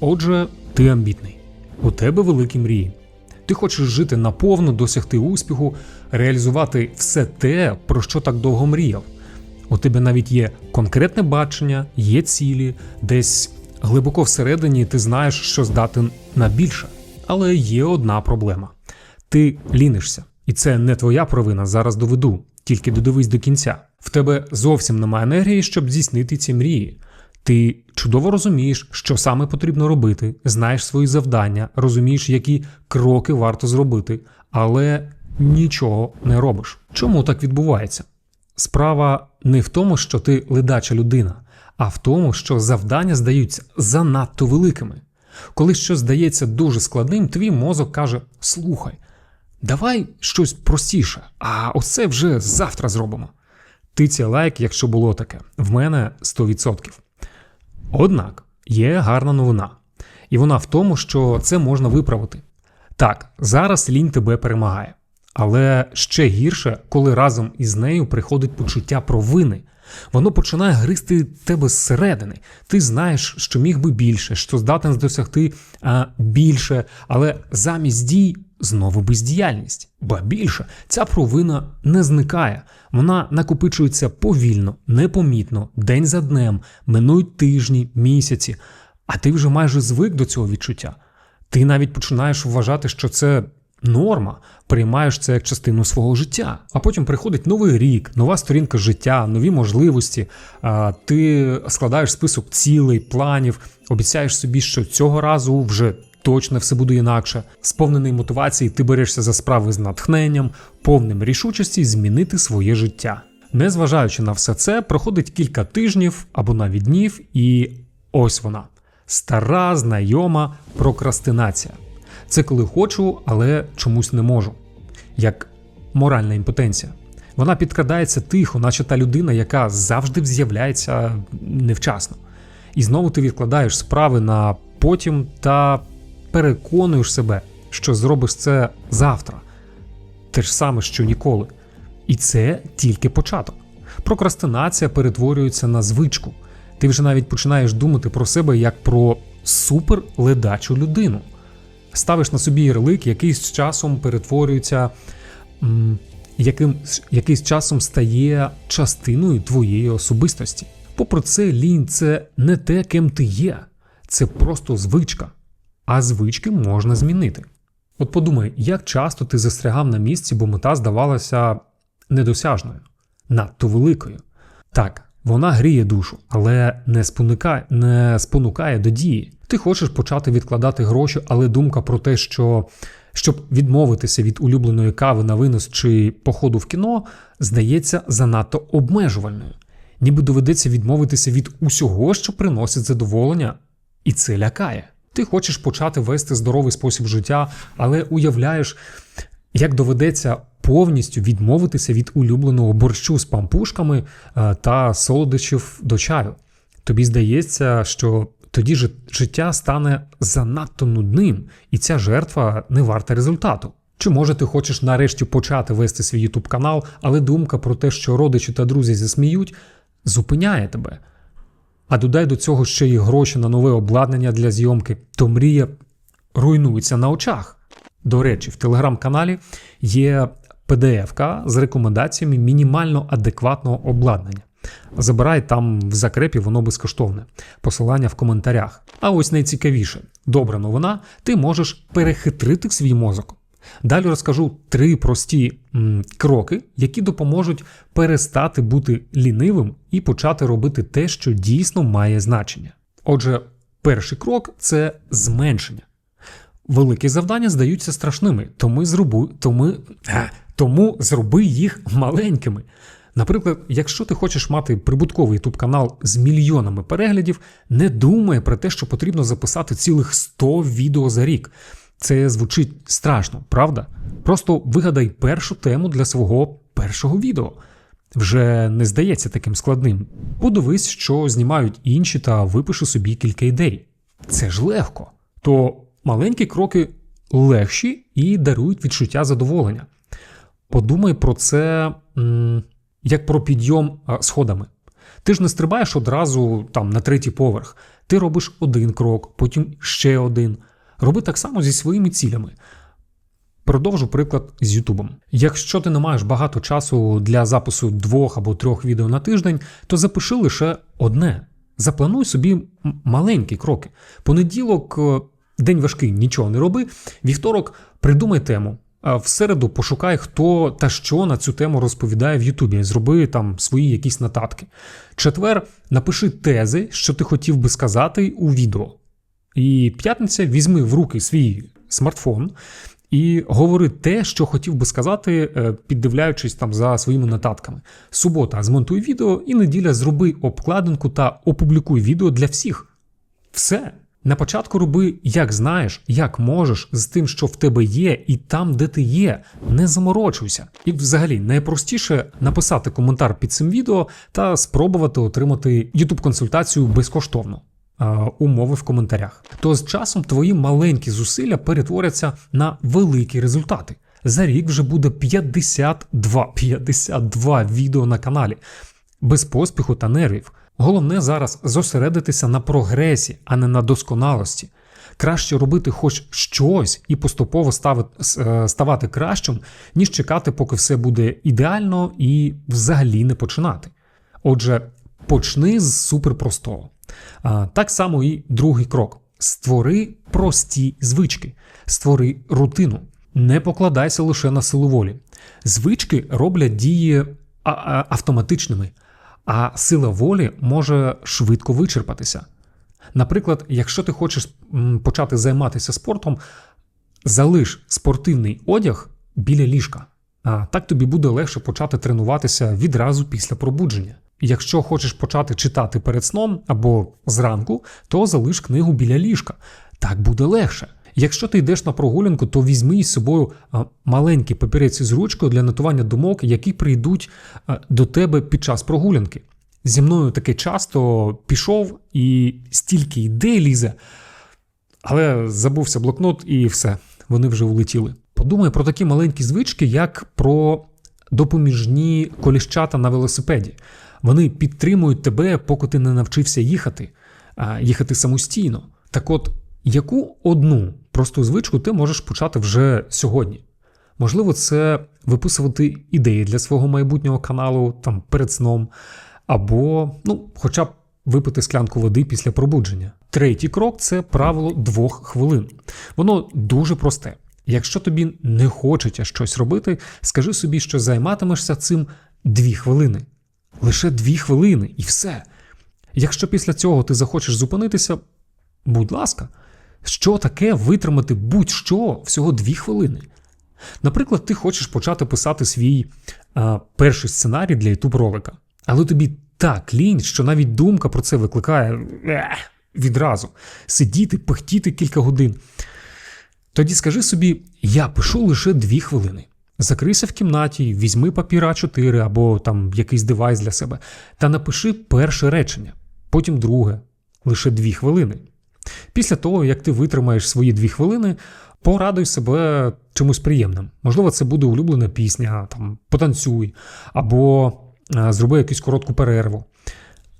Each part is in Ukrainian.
Отже, ти амбітний. У тебе великі мрії. Ти хочеш жити наповну, досягти успіху, реалізувати все те, про що так довго мріяв. У тебе навіть є конкретне бачення, є цілі, десь глибоко всередині ти знаєш, що здатен на більше. Але є одна проблема: ти лінишся, і це не твоя провина. Зараз доведу. Тільки додивись до кінця. В тебе зовсім немає енергії, щоб здійснити ці мрії. Ти чудово розумієш, що саме потрібно робити, знаєш свої завдання, розумієш, які кроки варто зробити, але нічого не робиш. Чому так відбувається? Справа не в тому, що ти ледача людина, а в тому, що завдання здаються занадто великими. Коли щось здається дуже складним, твій мозок каже: слухай, давай щось простіше, а оце вже завтра зробимо. Тиці лайк, якщо було таке. В мене 100%. Однак є гарна новина, і вона в тому, що це можна виправити. Так, зараз лінь тебе перемагає, але ще гірше, коли разом із нею приходить почуття провини. Воно починає гризти тебе зсередини. Ти знаєш, що міг би більше, що здатен досягти а, більше, але замість дій знову бездіяльність. Ба більше, ця провина не зникає. Вона накопичується повільно, непомітно, день за днем, минують тижні, місяці, а ти вже майже звик до цього відчуття. Ти навіть починаєш вважати, що це норма, приймаєш це як частину свого життя. А потім приходить новий рік, нова сторінка життя, нові можливості. Ти складаєш список цілей, планів, обіцяєш собі, що цього разу вже. Точно все буде інакше. Сповнений мотивації, ти берешся за справи з натхненням, повним рішучості змінити своє життя. Незважаючи на все це, проходить кілька тижнів або навіть днів, і ось вона стара, знайома прокрастинація. Це коли хочу, але чомусь не можу. Як моральна імпотенція. Вона підкрадається тихо, наче та людина, яка завжди з'являється невчасно. І знову ти відкладаєш справи на потім та переконуєш себе, що зробиш це завтра. Те ж саме, що ніколи. І це тільки початок. Прокрастинація перетворюється на звичку. Ти вже навіть починаєш думати про себе як про супер ледачу людину. Ставиш на собі ярлик, який з часом перетворюється, яким, який з часом стає частиною твоєї особистості. Попри це, лінь це не те, ким ти є, це просто звичка. А звички можна змінити. От подумай, як часто ти застрягав на місці, бо мета здавалася недосяжною, надто великою. Так, вона гріє душу, але не спонукає, не спонукає до дії. Ти хочеш почати відкладати гроші, але думка про те, що щоб відмовитися від улюбленої кави на винос чи походу в кіно, здається занадто обмежувальною. Ніби доведеться відмовитися від усього, що приносить задоволення, і це лякає. Ти хочеш почати вести здоровий спосіб життя, але уявляєш, як доведеться повністю відмовитися від улюбленого борщу з пампушками е, та солодощів до чаю. Тобі здається, що тоді життя стане занадто нудним, і ця жертва не варта результату. Чи може ти хочеш нарешті почати вести свій YouTube канал, але думка про те, що родичі та друзі засміють, зупиняє тебе. А додай до цього ще й гроші на нове обладнання для зйомки, то мрія руйнується на очах. До речі, в телеграм-каналі є PDF з рекомендаціями мінімально адекватного обладнання. Забирай там в закрепі, воно безкоштовне. Посилання в коментарях. А ось найцікавіше: добра новина, ти можеш перехитрити свій мозок. Далі розкажу три прості м, кроки, які допоможуть перестати бути лінивим і почати робити те, що дійсно має значення. Отже, перший крок це зменшення. Великі завдання здаються страшними, тому зроби, тому, тому зроби їх маленькими. Наприклад, якщо ти хочеш мати прибутковий youtube канал з мільйонами переглядів, не думай про те, що потрібно записати цілих 100 відео за рік. Це звучить страшно, правда? Просто вигадай першу тему для свого першого відео. Вже не здається таким складним. Подивись, що знімають інші, та випиши собі кілька ідей. Це ж легко. То маленькі кроки легші і дарують відчуття задоволення. Подумай про це як про підйом сходами. Ти ж не стрибаєш одразу там на третій поверх. Ти робиш один крок, потім ще один. Роби так само зі своїми цілями. Продовжу приклад з Ютубом. Якщо ти не маєш багато часу для запису двох або трьох відео на тиждень, то запиши лише одне. Заплануй собі маленькі кроки. Понеділок е, день важкий, нічого не роби. Вівторок придумай тему. В середу пошукай, хто та що на цю тему розповідає в Ютубі. Зроби там свої якісь нотатки. Четвер напиши тези, що ти хотів би сказати у відео. І п'ятниця візьми в руки свій смартфон і говори те, що хотів би сказати, е, піддивляючись там за своїми нотатками. Субота змонтуй відео, і неділя зроби обкладинку та опублікуй відео для всіх. Все. На початку роби, як знаєш, як можеш, з тим, що в тебе є, і там, де ти є. Не заморочуйся. І взагалі найпростіше написати коментар під цим відео та спробувати отримати youtube консультацію безкоштовно. Е, Умови в коментарях. То з часом твої маленькі зусилля перетворяться на великі результати. За рік вже буде 52, 52 відео на каналі, без поспіху та нервів. Головне зараз зосередитися на прогресі, а не на досконалості. Краще робити хоч щось і поступово ставити, е, ставати кращим, ніж чекати, поки все буде ідеально і взагалі не починати. Отже, почни з суперпростого. Так само і другий крок: створи прості звички, створи рутину. Не покладайся лише на силу волі. Звички роблять дії автоматичними, а сила волі може швидко вичерпатися. Наприклад, якщо ти хочеш почати займатися спортом, залиш спортивний одяг біля ліжка. А так тобі буде легше почати тренуватися відразу після пробудження. Якщо хочеш почати читати перед сном або зранку, то залиш книгу біля ліжка. Так буде легше. Якщо ти йдеш на прогулянку, то візьми із собою а, маленькі папірець з ручкою для нотування думок, які прийдуть до тебе під час прогулянки. Зі мною таке часто пішов і стільки ідей лізе, але забувся блокнот і все, вони вже улетіли. Подумай про такі маленькі звички, як про допоміжні коліщата на велосипеді. Вони підтримують тебе, поки ти не навчився їхати, а їхати самостійно. Так от, яку одну просту звичку ти можеш почати вже сьогодні? Можливо, це виписувати ідеї для свого майбутнього каналу там перед сном, або ну, хоча б випити склянку води після пробудження. Третій крок це правило двох хвилин. Воно дуже просте. Якщо тобі не хочеться щось робити, скажи собі, що займатимешся цим дві хвилини. Лише дві хвилини і все. Якщо після цього ти захочеш зупинитися, будь ласка, що таке витримати будь-що всього дві хвилини? Наприклад, ти хочеш почати писати свій а, перший сценарій для youtube ролика, але тобі так лінь, що навіть думка про це викликає ех, відразу сидіти, пихтіти кілька годин. Тоді скажи собі: я пишу лише дві хвилини. Закрийся в кімнаті, візьми папір А4 або там якийсь девайс для себе та напиши перше речення, потім друге, лише дві хвилини. Після того, як ти витримаєш свої дві хвилини, порадуй себе чимось приємним. Можливо, це буде улюблена пісня, там, потанцюй, або а, зроби якусь коротку перерву.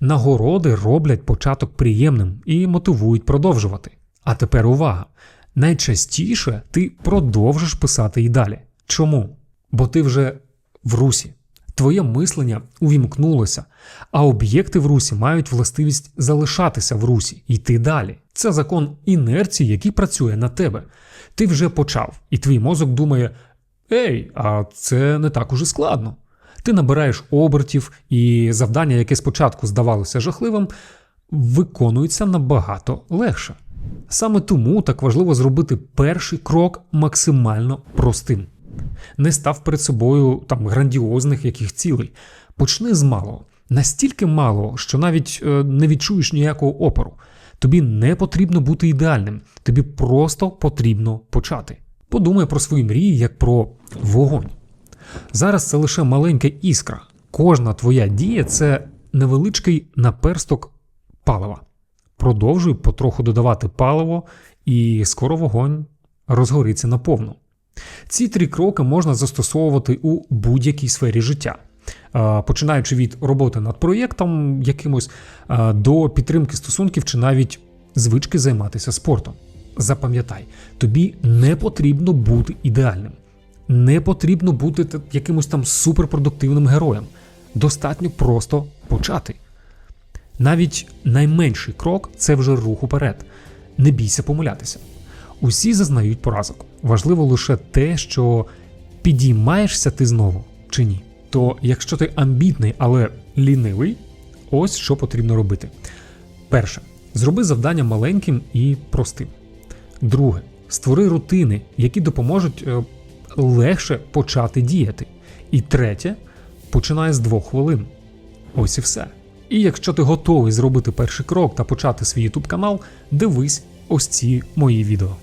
Нагороди роблять початок приємним і мотивують продовжувати. А тепер увага! Найчастіше ти продовжиш писати і далі. Чому? Бо ти вже в русі. Твоє мислення увімкнулося, а об'єкти в русі мають властивість залишатися в русі йти далі. Це закон інерції, який працює на тебе. Ти вже почав, і твій мозок думає: Ей, а це не так уже складно. Ти набираєш обертів, і завдання, яке спочатку здавалося жахливим, виконується набагато легше. Саме тому так важливо зробити перший крок максимально простим. Не став перед собою там грандіозних яких цілей. Почни з малого. Настільки мало, що навіть е, не відчуєш ніякого опору. Тобі не потрібно бути ідеальним, тобі просто потрібно почати. Подумай про свої мрії як про вогонь. Зараз це лише маленька іскра. Кожна твоя дія це невеличкий наперсток палива. Продовжуй потроху додавати паливо, і скоро вогонь розгориться наповну. Ці три кроки можна застосовувати у будь-якій сфері життя. Е, Починаючи від роботи над проєктом якимось е, до підтримки стосунків чи навіть звички займатися спортом. Запам'ятай, тобі не потрібно бути ідеальним, не потрібно бути якимось там суперпродуктивним героєм. Достатньо просто почати. Навіть найменший крок це вже рух уперед. Не бійся помилятися. Усі зазнають поразок. Важливо лише те, що підіймаєшся ти знову чи ні. То якщо ти амбітний, але лінивий, ось що потрібно робити. Перше, зроби завдання маленьким і простим. Друге, створи рутини, які допоможуть е, легше почати діяти. І третє, починай з двох хвилин. Ось і все. І якщо ти готовий зробити перший крок та почати свій YouTube канал, дивись ось ці мої відео.